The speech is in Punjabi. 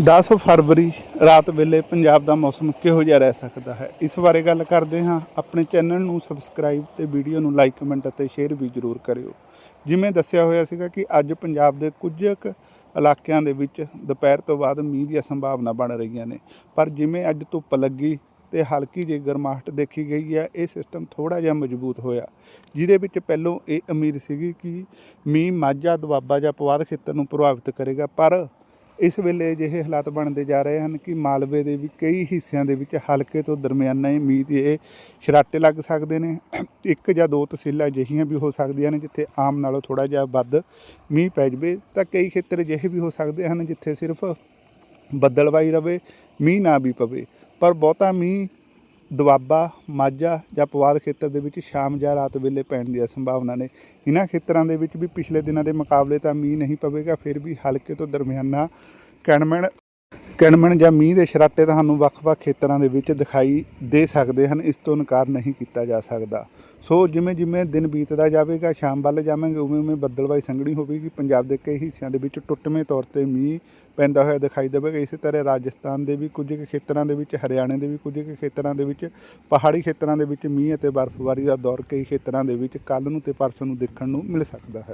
10 ਫਰਵਰੀ ਰਾਤ ਵੇਲੇ ਪੰਜਾਬ ਦਾ ਮੌਸਮ ਕਿਹੋ ਜਿਹਾ ਰਹਿ ਸਕਦਾ ਹੈ? ਇਸ ਬਾਰੇ ਗੱਲ ਕਰਦੇ ਹਾਂ। ਆਪਣੇ ਚੈਨਲ ਨੂੰ ਸਬਸਕ੍ਰਾਈਬ ਤੇ ਵੀਡੀਓ ਨੂੰ ਲਾਈਕ, ਕਮੈਂਟ ਅਤੇ ਸ਼ੇਅਰ ਵੀ ਜ਼ਰੂਰ ਕਰਿਓ। ਜਿਵੇਂ ਦੱਸਿਆ ਹੋਇਆ ਸੀਗਾ ਕਿ ਅੱਜ ਪੰਜਾਬ ਦੇ ਕੁਝ ਕੁ ਇਲਾਕਿਆਂ ਦੇ ਵਿੱਚ ਦੁਪਹਿਰ ਤੋਂ ਬਾਅਦ ਮੀਂਹ ਦੀਆਂ ਸੰਭਾਵਨਾ ਬਣ ਰਹੀਆਂ ਨੇ। ਪਰ ਜਿਵੇਂ ਅੱਜ ਧੁੱਪ ਲੱਗੀ ਤੇ ਹਲਕੀ ਜਿਹੀ ਗਰਮਾਹਟ ਦੇਖੀ ਗਈ ਹੈ, ਇਹ ਸਿਸਟਮ ਥੋੜਾ ਜਿਹਾ ਮਜ਼ਬੂਤ ਹੋਇਆ। ਜਿਹਦੇ ਵਿੱਚ ਪਹਿਲੋਂ ਇਹ ਉਮੀਦ ਸੀਗੀ ਕਿ ਮੀਂਹ ਮਾਝਾ, ਦੁਆਬਾ ਜਾਂ ਪਵਾਦ ਖੇਤਰ ਨੂੰ ਪ੍ਰਭਾਵਿਤ ਕਰੇਗਾ। ਪਰ ਇਸ ਵੇਲੇ ਅਜਿਹੇ ਹਾਲਾਤ ਬਣਦੇ ਜਾ ਰਹੇ ਹਨ ਕਿ ਮਾਲਵੇ ਦੇ ਵੀ ਕਈ ਹਿੱਸਿਆਂ ਦੇ ਵਿੱਚ ਹਲਕੇ ਤੋਂ ਦਰਮਿਆਨਾ ਹੀ ਮੀਂਹ ਦੇ ਸ਼ਰਾਟੇ ਲੱਗ ਸਕਦੇ ਨੇ। ਇੱਕ ਜਾਂ ਦੋ ਤਹਿਸੀਲਾਂ ਅਜਿਹੀਆਂ ਵੀ ਹੋ ਸਕਦੀਆਂ ਨੇ ਜਿੱਥੇ ਆਮ ਨਾਲੋਂ ਥੋੜਾ ਜਿਹਾ ਵੱਧ ਮੀਂਹ ਪੈ ਜਵੇ। ਤਾਂ ਕਈ ਖੇਤਰ ਅਜਿਹੇ ਵੀ ਹੋ ਸਕਦੇ ਹਨ ਜਿੱਥੇ ਸਿਰਫ ਬੱਦਲਵਾਈ ਰਵੇ, ਮੀਂਹ ਨਾ ਵੀ ਪਵੇ। ਪਰ ਬਹੁਤਾ ਮੀਂਹ ਦੁਆਬਾ, ਮਾਝਾ ਜਾਂ ਪਵਾਦ ਖੇਤਰ ਦੇ ਵਿੱਚ ਸ਼ਾਮ ਜਾਂ ਰਾਤ ਵੇਲੇ ਪੈਣ ਦੀਆਂ ਸੰਭਾਵਨਾ ਨੇ। ਇਹਨਾਂ ਖੇਤਰਾਂ ਦੇ ਵਿੱਚ ਵੀ ਪਿਛਲੇ ਦਿਨਾਂ ਦੇ ਮੁਕਾਬਲੇ ਤਾਂ ਮੀਂਹ ਨਹੀਂ ਪਵੇਗਾ, ਫਿਰ ਵੀ ਹਲਕੇ ਤੋਂ ਦਰਮਿਆਨਾ ਕਣਮਣ ਕਿਣਮਣ ਜਾਂ ਮੀਂਹ ਦੇ ਛਰਾਟੇ ਤੁਹਾਨੂੰ ਵੱਖ-ਵੱਖ ਖੇਤਰਾਂ ਦੇ ਵਿੱਚ ਦਿਖਾਈ ਦੇ ਸਕਦੇ ਹਨ, ਇਸ ਤੋਂ ਇਨਕਾਰ ਨਹੀਂ ਕੀਤਾ ਜਾ ਸਕਦਾ। ਸੋ ਜਿਵੇਂ ਜਿਵੇਂ ਦਿਨ ਬੀਤਦਾ ਜਾਵੇਗਾ, ਸ਼ਾਮ ਵੱਲ ਜਾਵਾਂਗੇ ਉਵੇਂ ਉਵੇਂ ਬੱਦਲਵਾਈ ਸੰਘਣੀ ਹੋਵੇਗੀ। ਪੰਜਾਬ ਦੇ ਕਈ ਹਿੱਸਿਆਂ ਦੇ ਵਿੱਚ ਟੁੱਟਵੇਂ ਤੌਰ ਤੇ ਮੀਂਹ ਪੈਂਦਾ ਹੋਇਆ ਦਿਖਾਈ ਦੇਵੇਗਾ। ਇਸੇ ਤਰ੍ਹਾਂ ਰਾਜਸਥਾਨ ਦੇ ਵੀ ਕੁਝ ਕੁ ਖੇਤਰਾਂ ਦੇ ਵਿੱਚ, ਹਰਿਆਣੇ ਦੇ ਵੀ ਕੁਝ ਕੁ ਖੇਤਰਾਂ ਦੇ ਵਿੱਚ, ਪਹਾੜੀ ਖੇਤਰਾਂ ਦੇ ਵਿੱਚ ਮੀਂਹ ਅਤੇ ਬਰਫ਼ਬਾਰੀ ਦਾ ਦੌਰ ਕਈ ਖੇਤਰਾਂ ਦੇ ਵਿੱਚ ਕੱਲ੍ਹ ਨੂੰ ਤੇ ਪਰਸੋਂ ਨੂੰ ਦੇਖਣ ਨੂੰ ਮਿਲ ਸਕਦਾ ਹੈ।